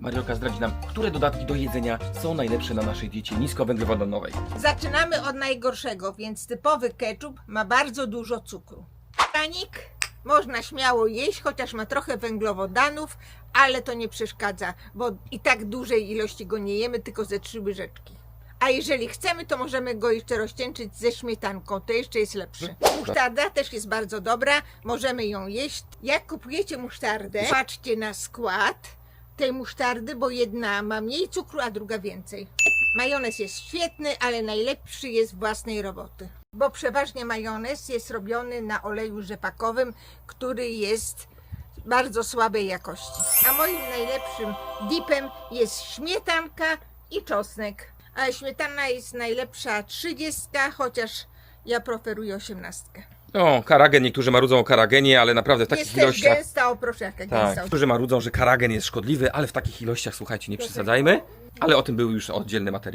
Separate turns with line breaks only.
Mariolka zdradzi nam, które dodatki do jedzenia są najlepsze na naszej diecie niskowęglowodanowej.
Zaczynamy od najgorszego, więc typowy ketchup ma bardzo dużo cukru. Stanik można śmiało jeść, chociaż ma trochę węglowodanów, ale to nie przeszkadza, bo i tak dużej ilości go nie jemy, tylko ze trzy łyżeczki. A jeżeli chcemy, to możemy go jeszcze rozcieńczyć ze śmietanką, to jeszcze jest lepsze. Musztarda też jest bardzo dobra, możemy ją jeść. Jak kupujecie musztardę, patrzcie na skład tej musztardy, bo jedna ma mniej cukru, a druga więcej. Majonez jest świetny, ale najlepszy jest własnej roboty. Bo przeważnie majonez jest robiony na oleju rzepakowym, który jest bardzo słabej jakości. A moim najlepszym dipem jest śmietanka i czosnek. A śmietana jest najlepsza 30, chociaż ja preferuję 18.
O, karagen, niektórzy marudzą o karagenie, ale naprawdę w takich
Jest
ilościach...
gęsta, o proszę gęsta.
Tak, niektórzy marudzą, że karagen jest szkodliwy, ale w takich ilościach, słuchajcie, nie przesadzajmy. Ale o tym był już oddzielny materiał.